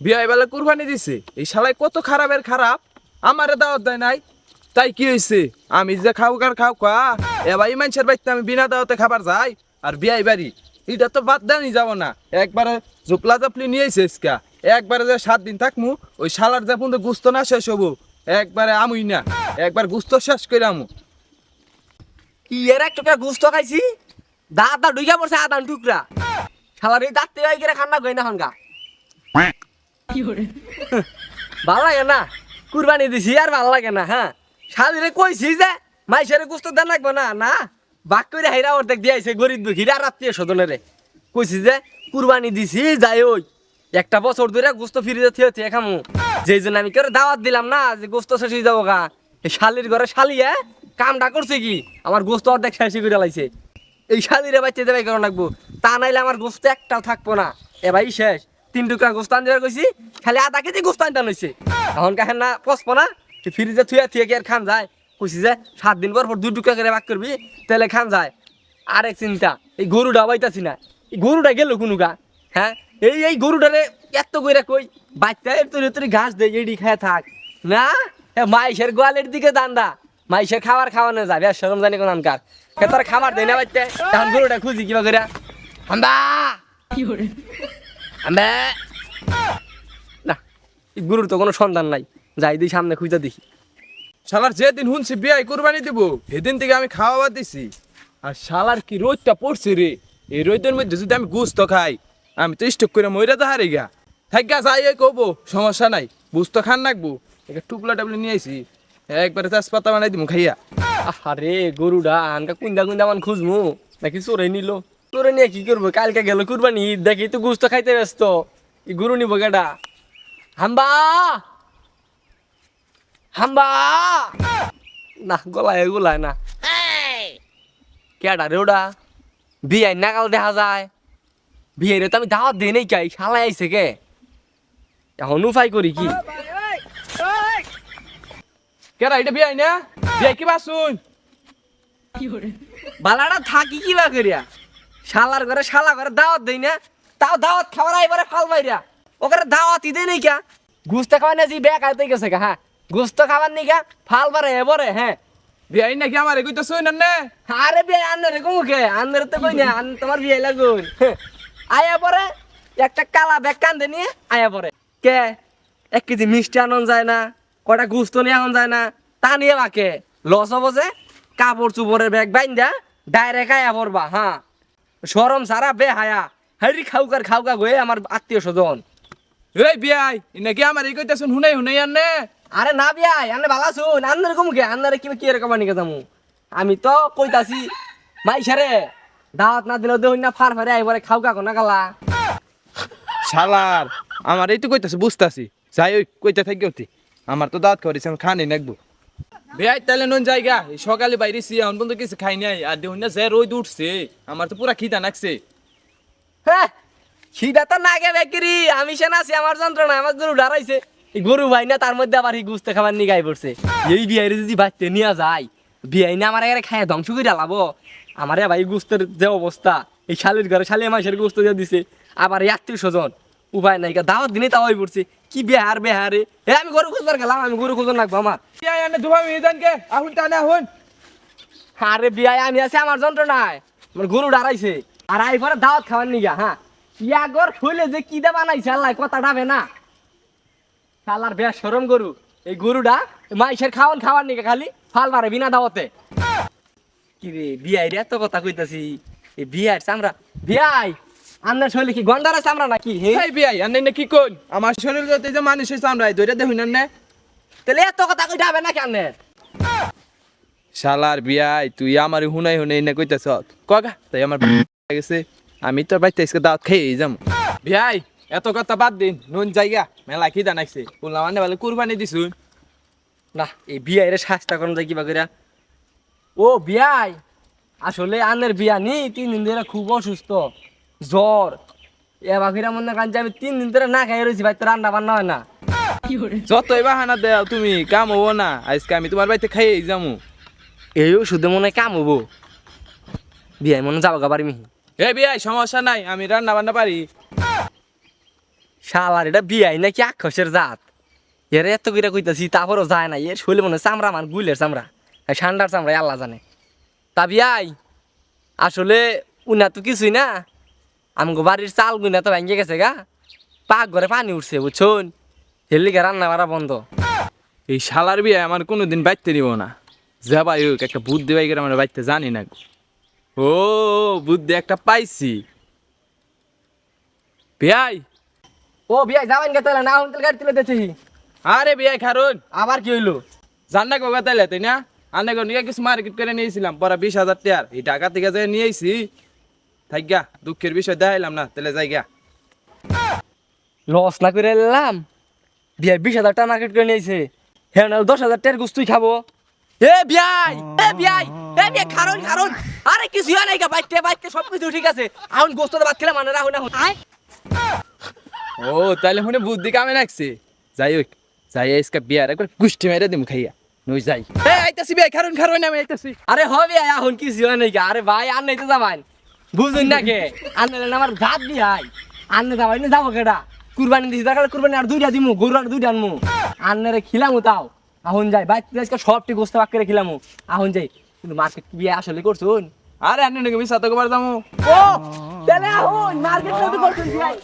বিয়ে বেলা কুরবানি দিছে। এই শালাই কত খারাপের খারাপ? আমারে দাওয়াত দেয় নাই। তাই কি হয়েছে আমি যে খাও কার খাও খা এবার মানুষের বাড়িতে আমি বিনা দাওয়াতে খাবার যাই আর বিয়াই বাড়ি। এটা তো বাদ দানি যাব না। একবারে জুপলা জাপলি নিয়ে এসে ইসকা একবারে যে সাত দিন থাকমু ওই শালার যে পর্যন্ত গুস্ত না শেষ হব একবারে আমুই না। একবার গুস্ত শেষ করে আমু। ইয়ের এক টুকরা গুস্ত খাইছি? দাঁত দা ঢুইকা পড়ছে আদান টুকরা শালার এই দাঁত থেকে গিয়ে খান্না গই না হনগা ভালো লাগে না। কুরবানি দিছি আর ভালো লাগে না হ্যাঁ। শালিরে কইছি যে মাইসেরে গুস্ত দেন লাগবে না না। বাক করে হাইরা অর্ধেক দিয়াইছে গরিব দুঃখীরা আর আত্মীয় স্বজনেরে। কইছি যে, কুরবানি দিছি, যাই ওই। একটা বছর ধরে গুস্ত ফিরিতে থিয়ে থিয়ে খামু। যেই জন্য আমি কেউ দাওয়াত দিলাম না, যে গোস্ত শেষ হয়ে যাব গা। এই শালির ঘরে শালিয়ে কামটা করছে কি? আমার গোস্ত অর্ধেক শেষ করে লাইছে। এই শালিরে বাচ্চা দেবে কেন রাখব তা নাইলে আমার গোস্ত একটাও থাকব না। এ ভাই শেষ। তিন টুকরা গোস্ত আনতে কইছি খালি আধা কেজি গোস্ত আনতে হয়েছে এখন কাহেন না পচবো না ফ্রিজে থুয়ে থুয়ে কি আর খান যায়। কইছি যে, সাত দিন পর পর দুই টুকরা করে ভাগ করবি তাহলে খান যায়। আরেক চিন্তা, এই গরুটা বাইতাছি না। এই গরুটা গেল কোনো গা হ্যাঁ এই এই গরুটারে এত কইরা কই বাচ্চা এর তোর তোর ঘাস দে এডি খায় থাক। না? এ মাইসের গোয়ালের দিকে দান্দা মাইসের খাবার খাওয়ানো যাবে আর সরম জানি কোন আনকার। তার খাবার দেয় না বাচ্চা তখন গরুটা খুঁজি কিবা করে কি হাম্বা না গরুর তো কোনো সন্ধান নাই। যাই দিই সামনে খুঁজে দেখি শালার যেদিন শুনছি বিয়ে কুরবানি দিব সেদিন থেকে আমি খাওয়া দিছি। আর শালার কি রোদটা পড়ছে রে? এই রোদের মধ্যে যদি আমি গুস্ত খাই আমি তো স্টক করে মইরা তো হারি গা থাকা যাই কবো সমস্যা নাই। বুঝ তো খান রাখব একটা টুকলা টাবলি নিয়ে আইছি। একবারে তেজপাতা বানাই দিমু খাইয়া। আরে গরুটা আনকা কুন্দা কুন্দা মান খুঁজমু। নাকি চোরে নিল? চোরে নিয়ে কি করব? কালকে গেল কুরবানি ঈদ দেখি তো গুস্ত খাইতে ব্যস্ত। গরু নিব কেডা হাম্বা! হাম্বা! না গলায় গোলায় না। কেডা রে ওটা বিয়াই নাগাল দেখা যায়। বিয়ে তো আমি দাওয়াত দিই নাই কাই শালাই আইছে কে? এখন উপায় করি কি? কেরা এটা বিয়ে না? বিয়ে কি বাসুন? বালাটা থাকি কি বা করিয়া? শালার ঘরে শালা ঘরে দাওয়াত দেই না। তাও দাওয়াত খাবার আইবারে ফাল মাইরা। ওখানে দাওয়াতই দেই নাই কা। গুস্ত খাওয়া না যে ব্যাগ আইতে গেছে কা হ্যাঁ। গুস্ত খাবার নি কা ফাল বারে এবারে হ্যাঁ। বিয়ে নাকি আমার এগুলো শুন না? আরে বে আন্নারে কমু কে? আন্নারে তো কই না আন তোমার বিয়ে লাগুন। আয়া পরে একটা কালা ব্যাগ কান্দে নিয়ে আয়া পরে। কে? এক কেজি মিষ্টি আনন যায় না কটা গুস্ত নিয়ে আনন যায় না তা নিয়ে বাকে লস হব যে কাপড় চুপড়ের ব্যাগ বাইন্দা ডাইরেক্ট আয়া পড়বা হ্যাঁ। সরম সারা বে হায়া হাইরি খাউকার খাউকা গয়ে আমার আত্মীয় স্বজন। এই বিয়াই নাকি আমার এই কইতা শুন হুনাই হুনাই আনে? আরে না বিয়াই আন্নে ভালো শুন আন্নারে কমু কে আন্নারে কি কি এরকম আনি যামু। আমি তো কইতাছি মাইসারে দাওয়াত না দিলে দেহ না ফার ফারে আইবারে খাউকা কোনা গালা শালার আমার এই তো কইতাছে বুঝতাছি। যাই ওই কইতে থাকি আমার তো দাঁত করেছে আমি খানি নাকবো। বেয়াই তাহলে নুন জায়গা। সকালে বাইরে সি এখন পর্যন্ত কিছু খাই নাই। আর দেখুন না, যে রোদ উঠছে, আমার তো পুরা খিদা নাকছে হ্যাঁ সিদা তো না গে বেকরি। আমি সে আমার যন্ত্রণা, আমার গরু ডারাইছে। গরু ভাই না, তার মধ্যে আবার গুস্তে খাবার নিয়ে পড়ছে। এই বিয়াইরে যদি বাচ্চা নিয়ে যায়, বিয়াই না আমার এখানে খায় ধ্বংস করে লাবো আমারে ভাই গুস্তের যে অবস্থা, এই শালির ঘরে শালি মাসের গুস্ত দিয়ে দিছে। আবার এই স্বজন উপায় নাই দাওয়াত দিনে তাও পড়ছে। কি বেহার বেহারে এ আমি গরু খুঁজবার গেলাম আমি গরু খুঁজন লাগবো আমার। বিয়াই আনে আহুন টানে আহুন। আরে বিয়াই আমি আছি আমার যন্ত্রণায়। আমার গরু ডারাইছে আর আই পরে দাওয়াত খাবার নিগা হ্যাঁ? ইয়াগর খুলে যে কি দে বানাইছে আল্লাহ কথা ডাবে না। শালার বেশ সরম গরু। এই গরুটা মাইসের খাওয়ান খাওয়ার নিগা খালি ফাল মারে বিনা দাওয়াতে। কি রে বিয়াই রে এত কথা কইতাছি। এই বিয়ার চামড়া বিয়াই! আপনার শৈলী কি গন্ডারা চামড়া নাকি হে? এই বিয়াই আনে না কি কোন? আমার শরীর যতে যে মানুষের চামড়ায় ধরে দেখুন না তাহলে এত কথা কই ডাবে না কেন শালার বিয়াই তুই আমার হুনাই হুনাই না কইতাছ। কগা? তাই আমার গেছে আমি বাড়িতে আজকে দাওয়াত খেয়ে যাম। বিয়াই এত কথা বাদ দিন নুন জায়গা মেলা খিদা নাকছে বললাম আনে বলে কুরবানি দিছুন। না এই বিয়াই রে শাস্তা করুন যায় কিবা করে ও বিয়াই আসলে আনের বিয়া নি তিন দিন ধরে খুব অসুস্থ। জ্বর। এ বাকিরা মনে কান আমি তিন দিন ধরে না খাই রয়েছি ভাই তো রান্না বান্না হয় না। যতই বাহানা দেও তুমি কাম হব না। আজকে আমি তোমার বাড়িতে খাইয়ে যামু। এই ওষুধে মনে কাম হব। বিয়াই মনে যাব গাবার মিহি। এ বিয়াই সমস্যা নাই আমি রান্না বান্না পারি। শালার এটা বিয়াই নাকি আক্ষসের জাত? এর এত করে কইতাছি তারপরও যায় না। এর শৈলে মনে চামড়া মান গুলের চামড়া। ঠান্ডার চামড়া আল্লাহ জানে। তা বিয়াই আসলে উনা তো কিছুই না। আমগো বাড়ির চাল গুনা তো ভেঙে গেছে গা। পাক ঘরে পানি উঠছে বুঝছুন? হেলিকে রান্না বাড়া বন্ধ। এই শালার বিয়ে আমার কোনোদিন বাইতে নিব না। যা ভাই হোক একটা বুদ্ধি বাই করে আমার বাইতে জানি না ও বুদ্ধি একটা পাইছি। বিয়াই। ও বিয়াই যাবেন গে তাহলে? না হন তাহলে গাড়ি তুলে দিতেছি আরে বিয়াই খারুন। আবার কি হইল? জান্না কোকা তাইলে তাই না? কোন কিছু মার্কেট করে নিয়েছিলাম পরে বিশ হাজার টাকার এই টাকা থেকে যে নিয়েছি থাক গা দুঃখের বিষয় দেখাইলাম না তাহলে যাই গা লস না করে এলাম। বিয়াই বিশ হাজার টাকা মার্কেট করে নিয়েছে। হ্যাঁ না দশ হাজার টাকার গুস্তুই খাব। এ বিয়াই এ বিয়াই এ আরে কিছু হয় নাই গা বাইতে বাইতে সব কিছু ঠিক আছে। এখন গোস্ত ভাত খেলে মানে রাখুন এখন ও তাহলে মনে বুদ্ধি কামে লাগছে। যাই হোক যাই আজকে বিয়ার একবার গুষ্টি মেরে দিম খাইয়া। নই যাই। এ আইতাছি বিয়াই খারুন খারুন আমি আইতাছি। আরে হবে এখন কিছু হয় নাই গা। আরে ভাই আর নাই তো যাবান। বুঝুন না? কে আনলে আমার জাত বিয়াই আনলে যাবাই না যাব কেডা? কুরবানি দিছি তার কুরবানি আর দুইটা দিমু গরু আর দুইটা আনমু। আনলে খিলামু তাও। আহন যাই বাইতে আজকে সবটি গোস্ত পাক করে খিলামু। আহন যাই। কিন্তু মার্কেট বিয়ে আসলে করছুন? আরে আনলে নাকি মিশা তো কবার যাব। ও তাহলে আহন মার্কেট করছুন বিয়াই